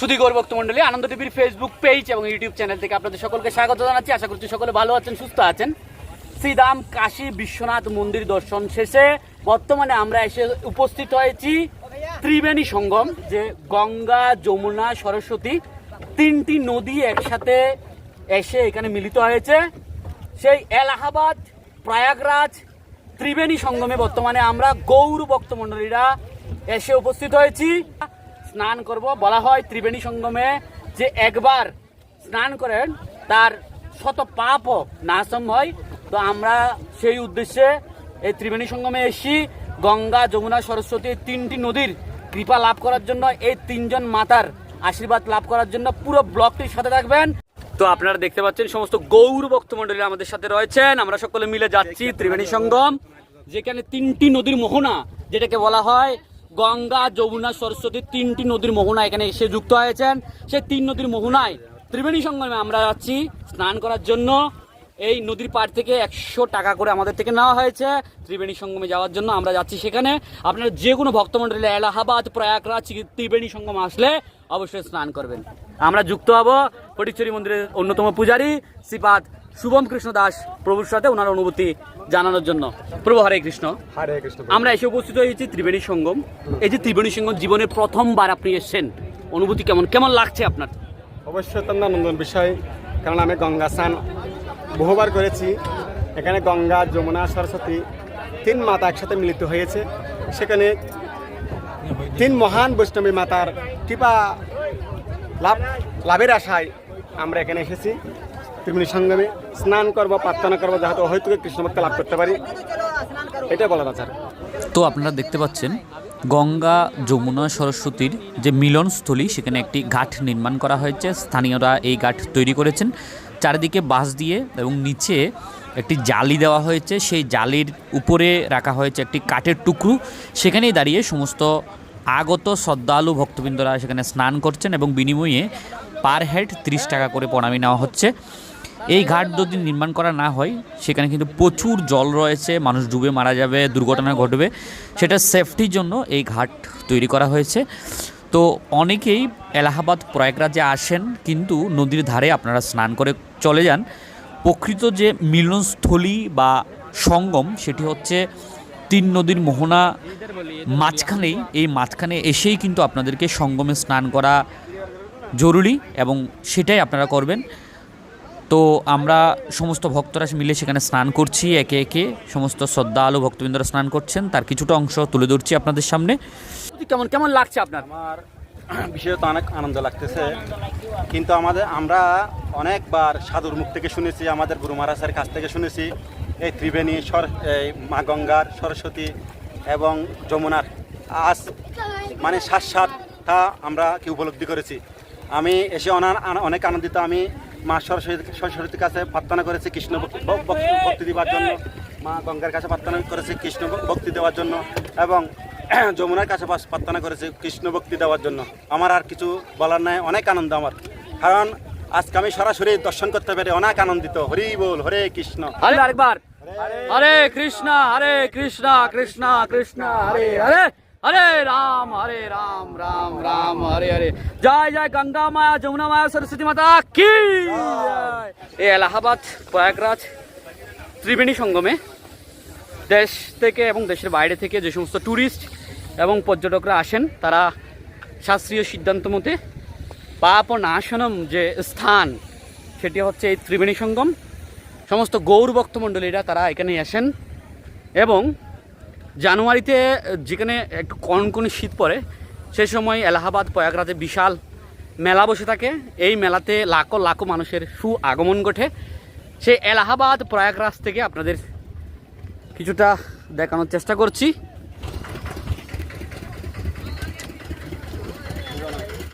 সুদীগর ভক্তমণ্ডলী আনন্দ টিভির Facebook page এবং ইউটিউব চ্যানেল থেকে আপনাদের সকলকে স্বাগত জানাচ্ছি। আশা করছি সকলে ভালো আছেন, সুস্থ আছেন। শ্রীদাম কাশী বিশ্বনাথ মন্দির দর্শন শেষে বর্তমানে আমরা এসে উপস্থিত হয়েছি ত্রিবেণী সঙ্গম, যে গঙ্গা, যমুনা, সরস্বতী তিনটি নদী একসাথে এসে এখানে মিলিত হয়েছে। সেই এলাহাবাদ, প্রয়াগরাজ ত্রিবেণী সঙ্গমে বর্তমানে আমরা গৌর ভক্তমণ্ডলীরা এসে উপস্থিত হয়েছি। স্নান করব। বলা হয় ত্রিবেণী সঙ্গমে যে একবার স্নান করেন, তার শত পাপও নাশম হয়। তো আমরা সেই উদ্দেশ্যে এই ত্রিবেণী সঙ্গমে এসি গঙ্গা, যমুনা, সরস্বতী তিনটি নদীর কৃপা লাভ করার জন্য, এই তিনজন মাতার আশীর্বাদ লাভ করার জন্য পুরো ব্লকটির সাথে থাকবেন। তো আপনারা দেখতে পাচ্ছেন, সমস্ত গৌর ভক্তমণ্ডলী আমাদের সাথে রয়েছেন। আমরা সকলে মিলে যাচ্ছি ত্রিবেণী সঙ্গম, যেখানে তিনটি নদীর মোহনা, যেটাকে বলা হয় গঙ্গা, যমুনা, সরস্বতী তিনটি নদীর মোহনা এখানে এসে যুক্ত হয়েছেন। সেই তিন নদীর মোহনায় ত্রিবেণী সঙ্গমে আমরা যাচ্ছি স্নান করার জন্য। এই নদীর পাড় থেকে একশো টাকা করে আমাদের থেকে নেওয়া হয়েছে। ত্রিবেণী সঙ্গমে যাওয়ার জন্য আমরা যাচ্ছি সেখানে। আপনারা যে কোনো ভক্তমণ্ডলী এলাহাবাদ, প্রয়াগরাজ, ত্রিবেণী সঙ্গম আসলে অবশ্যই স্নান করবেন। আমরা যুক্ত হব। ফটিকচুরি মন্দিরের অন্যতম পূজারী শ্রীপাদ শুভম কৃষ্ণ দাস প্রভুর সাথে ওনার অনুভূতি জানানোর জন্য। প্রভু হরে কৃষ্ণ। হরে কৃষ্ণ আমরা এসে উপস্থিত হয়েছি ত্রিবেণী সঙ্গম। এই যে ত্রিবেণী সঙ্গম জীবনে প্রথমবার আপনি এসেছেন অনুভূতি কেমন? কেমন লাগছে আপনার? অবশ্যই অত্যন্ত আনন্দের বিষয় কারণ আমি গঙ্গা স্নান বহুবার করেছি। এখানে গঙ্গা যমুনা সরস্বতী তিন মাতা একসাথে মিলিত হয়েছে। সেখানে তিন মহান বৈষ্ণবী মাতার কৃপা লাভ লাভের আশায় আমরা এখানে এসেছি। ত্রিবেণী সঙ্গমে স্নান করব, প্রার্থনা করব যাহাতে হয়তো কৃষ্ণ ভক্তি লাভ করতে পারি। এটা বলার আছে তো আপনারা দেখতে পাচ্ছেন, গঙ্গা যমুনা সরস্বতীর যে মিলনস্থলী, সেখানে একটি ঘাট নির্মাণ করা হয়েছে। স্থানীয়রা এই ঘাট তৈরি করেছেন। চারিদিকে বাঁশ দিয়ে এবং নিচে একটি জালি দেওয়া হয়েছে। সেই জালির উপরে রাখা হয়েছে একটি কাঠের টুকরো। সেখানেই দাঁড়িয়ে সমস্ত আগত শ্রদ্ধালু ভক্তবৃন্দরা সেখানে স্নান করছেন এবং বিনিময়ে পার হেড তিরিশ টাকা করে প্রণামী নেওয়া হচ্ছে। এই ঘাট যদি নির্মাণ করা না হয়, সেখানে কিন্তু প্রচুর জল রয়েছে, মানুষ ডুবে মারা যাবে, দুর্ঘটনা ঘটবে। সেটা সেফটির জন্য এই ঘাট তৈরি করা হয়েছে। তো অনেকেই এলাহাবাদ প্রয়াগরাজে আসেন, কিন্তু নদীর ধারে আপনারা স্নান করে চলে যান। প্রকৃত যে মিলনস্থলী বা সঙ্গম, সেটি হচ্ছে তিন নদীর মোহনা মাঝখানেই। এই মাঝখানে এসেই কিন্তু আপনাদেরকে সঙ্গমে স্নান করা জরুরি এবং সেটাই আপনারা করবেন। তো আমরা সমস্ত ভক্তরা মিলে সেখানে স্নান করছি একে একে সমস্ত শ্রদ্ধা আলো ভক্তবৃন্দরা স্নান করছেন। তার কিছুটা অংশ তুলে ধরছি আপনাদের সামনে। কেমন কেমন লাগছে আপনার? আমার বিষয়ে তো অনেক আনন্দ লাগতেছে। কিন্তু আমাদের আমরা অনেকবার সাধুর মুখ থেকে শুনেছি আমাদের গুরু মহারাজের কাছ থেকে শুনেছি। এই ত্রিবেণী সর এই মা গঙ্গার সরস্বতী এবং যমুনার আজ মানে সাক্ষাৎ তা আমরা কি উপলব্ধি করেছি। আমি এসে অনা- অনেক আনন্দিত। আমি মা সরস্বতী সরস্বতীর কাছে প্রার্থনা করেছি কৃষ্ণ ভক্তি দেওয়ার জন্য। মা গঙ্গার কাছে প্রার্থনা করেছি কৃষ্ণ ভক্তি দেওয়ার জন্য এবং যমুনার কাছে প্রার্থনা করেছি কৃষ্ণ ভক্তি দেওয়ার জন্য। আমার আর কিছু বলার নাই, অনেক আনন্দ আমার। কারণ আজকে আমি সরাসরি দর্শন করতে পেরে অনেক আনন্দিত। হরি বল, হরে কৃষ্ণ। আরেকবার। হরে কৃষ্ণ হরে কৃষ্ণ কৃষ্ণ কৃষ্ণ, হরে হরে। হরে রাম হরে রাম রাম রাম হরে হরে জয় জয় গঙ্গা মায়া যমুনা মায়া সরস্বতী মাতা কি এলাহাবাদ, প্রয়াগরাজ, ত্রিবেণী সঙ্গমে দেশ থেকে এবং দেশের বাইরে থেকে যে সমস্ত ট্যুরিস্ট এবং পর্যটকরা আসেন, তারা শাস্ত্রীয় সিদ্ধান্ত মতে পাপ ও নাশনম যে স্থান, সেটি হচ্ছে এই ত্রিবেণী সঙ্গম। সমস্ত গৌর ভক্তমণ্ডলীরা তারা এখানে আসেন এবং জানুয়ারিতে যেখানে একটু কনকনে শীত পড়ে, সে সময় এলাহাবাদ, প্রয়াগরাজে বিশাল মেলা বসে থাকে। এই মেলাতে লাখো লাখো মানুষের সু আগমন ঘটে। সেই এলাহাবাদ, প্রয়াগরাজ থেকে আপনাদের কিছুটা দেখানোর চেষ্টা করছি।